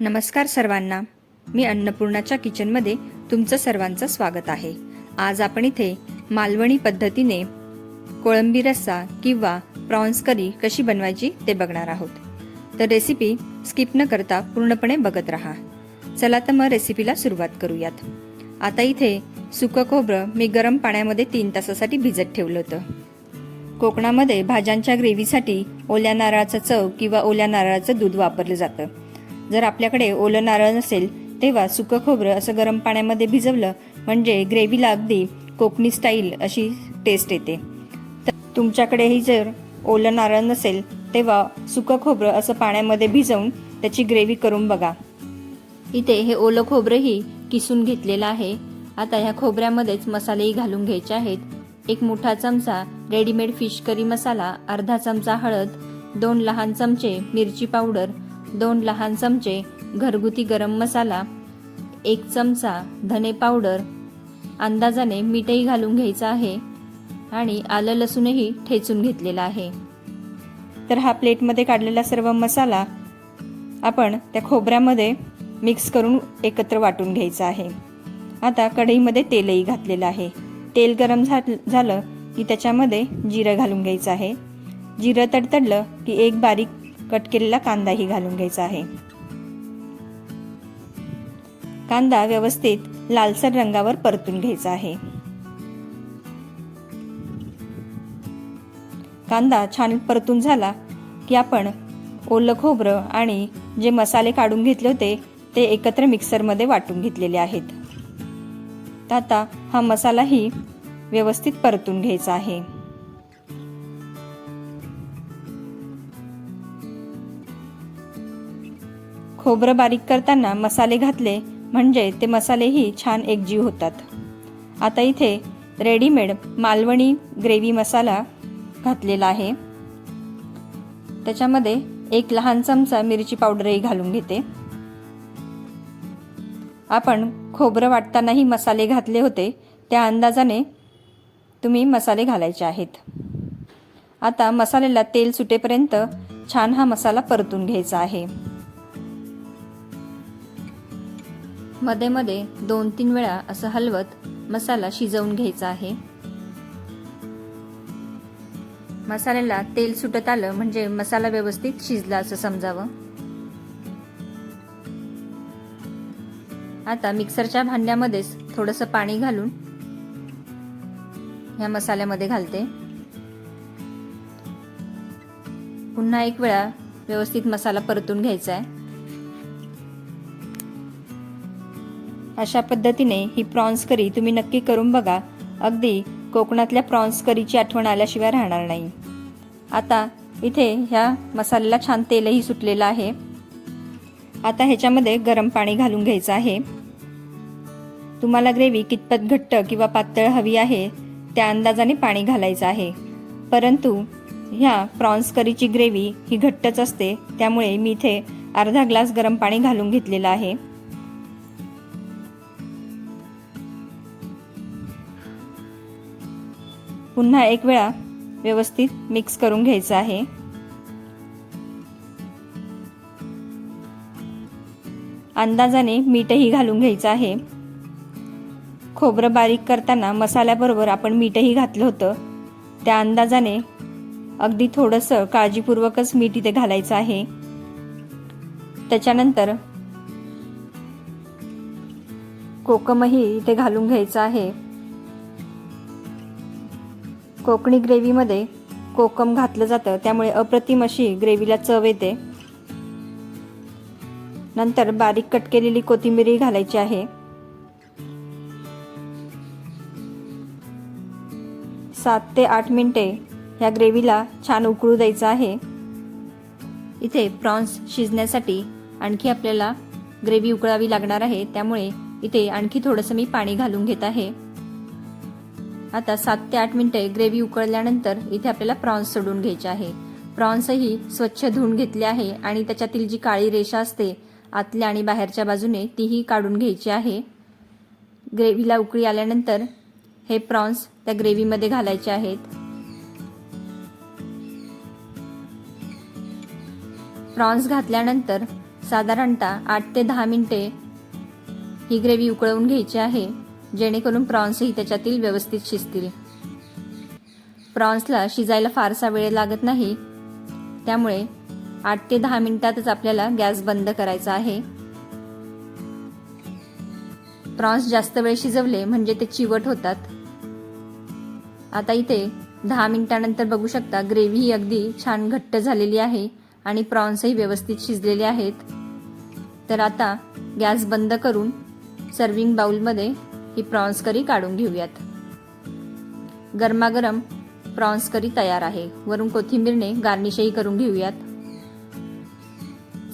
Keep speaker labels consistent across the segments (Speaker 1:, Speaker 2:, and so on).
Speaker 1: नमस्कार सर्वांना. मी अन्नपूर्णाच्या किचनमध्ये तुमचं सर्वांचं स्वागत आहे. आज आपण इथे मालवणी पद्धतीने कोळंबी रस्सा किंवा प्रॉन्स करी कशी बनवायची ते बघणार आहोत. तर रेसिपी स्किप न करता पूर्णपणे बघत राहा. चला तर मग रेसिपीला सुरुवात करूयात. आता इथे सुकं खोबरं मी गरम पाण्यामध्ये तीन तासासाठी भिजत ठेवलं होतं. कोकणामध्ये भाज्यांच्या ग्रेव्हीसाठी ओल्या नारळाचं चव किंवा ओल्या नारळाचं दूध वापरलं जातं. जर आपल्याकडे ओलं नारळ नसेल तेव्हा सुकं खोबरं असं गरम पाण्यामध्ये भिजवलं म्हणजे ग्रेव्हीला अगदी कोकणी स्टाईल अशी टेस्ट येते. तर तुमच्याकडेही जर ओलं नारळ नसेल तेव्हा सुकं खोबरं असं पाण्यामध्ये भिजवून त्याची ग्रेव्ही करून बघा. इथे हे ओलं खोबरंही किसून घेतलेलं आहे. आता ह्या खोबऱ्यामध्येच मसालेही घालून घ्यायचे आहेत. एक मोठा चमचा रेडीमेड फिश करी मसाला अर्धा चमचा हळद दोन लहान चमचे मिरची पावडर दोन लहान चमचे घरगुती गरम मसाला एक चमचा धने पावडर अंदाजाने मीठही घालून घ्यायचं आहे आणि आलं लसूणही ठेचून घेतलेलं आहे. तर हा प्लेटमध्ये काढलेला सर्व मसाला आपण त्या खोबऱ्यामध्ये मिक्स करून एकत्र वाटून घ्यायचा आहे. आता कढईमध्ये तेलही घातलेलं आहे. तेल गरम झालं की त्याच्यामध्ये जिरं घालून घ्यायचं आहे. जिरं तडतडलं की एक बारीक कट केलेला कांदाही घालून घ्यायचा आहे. कांदा व्यवस्थित लालसर रंगावर परतून घ्यायचा आहे. कांदा छान परतून झाला की आपण ओलं खोबरं आणि जे मसाले काढून घेतले होते ते एकत्र मिक्सरमध्ये वाटून घेतलेले आहेत. आता हा मसालाही व्यवस्थित परतून घ्यायचा आहे. खोबरं बारीक करताना मसाले घातले म्हणजे ते मसालेही छान एकजीव होतात. आता इथे रेडीमेड मालवणी ग्रेव्ही मसाला घातलेला आहे. त्याच्यामध्ये एक लहान चमचा मिरची पावडरही घालून घेते. आपण खोबरं वाटतानाही मसाले घातले होते त्या अंदाजाने तुम्ही मसाले घालायचे आहेत. आता मसाल्याला तेल सुटेपर्यंत छान हा मसाला परतून घ्यायचा आहे. मध्ये मध्ये दोन तीन वेळा असं हलवत मसाला शिजवून घ्यायचा आहे. मसाल्याला तेल सुटत आलं म्हणजे मसाला व्यवस्थित शिजला असं समजावं. आता मिक्सरच्या भांड्यामध्येच थोडंसं पाणी घालून ह्या मसाल्यामध्ये घालते. पुन्हा एक वेळा व्यवस्थित मसाला परतून घ्यायचा आहे. अशा पद्धतीने ही प्रॉन्स करी तुम्ही नक्की करून बघा. अगदी कोकणातल्या प्रॉन्स करीची आठवण आल्याशिवाय राहणार नाही. आता इथे ह्या मसाल्याला छान तेलही सुटलेलं आहे. आता ह्याच्यामध्ये गरम पाणी घालून घ्यायचं आहे. तुम्हाला ग्रेव्ही कितपत घट्ट किंवा पातळ हवी आहे त्या अंदाजाने पाणी घालायचं आहे. परंतु ह्या प्रॉन्स करीची ग्रेव्ही ही घट्टच असते त्यामुळे मी इथे अर्धा ग्लास गरम पाणी घालून घेतलेलं आहे. पुन्हा एक वेळा व्यवस्थित मिक्स करून घ्यायचं आहे. अंदाजाने मीठही घालून घ्यायचं आहे. खोबरं बारीक करताना मसाल्याबरोबर आपण मीठही घातलं होतं. त्या अंदाजाने अगदी थोडंसं काळजीपूर्वकच मीठ इथे घालायचं आहे. त्याच्यानंतर कोकमही इथे घालून घ्यायचं आहे. कोकणी ग्रेव्हीमध्ये कोकम घातलं जातं. त्यामुळे अप्रतिम अशी ग्रेव्हीला चव येते. नंतर बारीक कट केलेली कोथिंबीरही घालायची आहे. सात ते आठ मिनिटे ह्या ग्रेव्हीला छान उकळू द्यायचं आहे. इथे प्रॉन्स शिजण्यासाठी आणखी आपल्याला ग्रेव्ही उकळावी लागणार आहे. त्यामुळे इथे आणखी थोडंसं मी पाणी घालून घेत आहे. आता सात ते आठ मिनिटे ग्रेव्ही उकळल्यानंतर इथे आपल्याला प्रॉन्स सोडून घ्यायचे आहे. प्रॉन्सही स्वच्छ धुवून घेतले आहे आणि त्याच्यातील जी काळी रेषा असते आतल्या आणि बाहेरच्या बाजूने तीही काढून घ्यायची आहे. ग्रेव्हीला उकळी आल्यानंतर हे प्रॉन्स त्या ग्रेव्हीमध्ये घालायचे आहेत. प्रॉन्स घातल्यानंतर साधारणतः आठ ते दहा मिनटे ही ग्रेव्ही उकळवून घ्यायची आहे. जेणेकरून प्रॉन्सही त्याच्यातील व्यवस्थित शिजतील. प्रॉन्सला शिजायला फारसा वेळ लागत नाही. त्यामुळे आठ ते दहा मिनिटातच आपल्याला गॅस बंद करायचा आहे. प्रॉन्स जास्त वेळ शिजवले म्हणजे ते चिवट होतात. आता इथे दहा मिनिटानंतर बघू शकता ग्रेव्ही ही अगदी छान घट्ट झालेली आहे आणि प्रॉन्सही व्यवस्थित शिजलेले आहेत. तर आता गॅस बंद करून सर्विंग बाउलमध्ये ही प्रॉन्स करी काढून घेऊयात. गरमागरम प्रॉन्स करी तयार आहे. वरून कोथिंबीरने गार्निशही करून घेऊयात.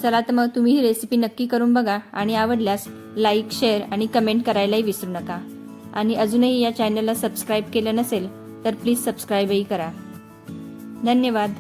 Speaker 1: चला तर मग तुम्ही ही रेसिपी नक्की करून बघा आणि आवडल्यास लाईक शेअर आणि कमेंट करायलाही विसरू नका. आणि अजूनही या चॅनलला सबस्क्राईब केलं नसेल तर प्लीज सबस्क्राईबही करा. धन्यवाद.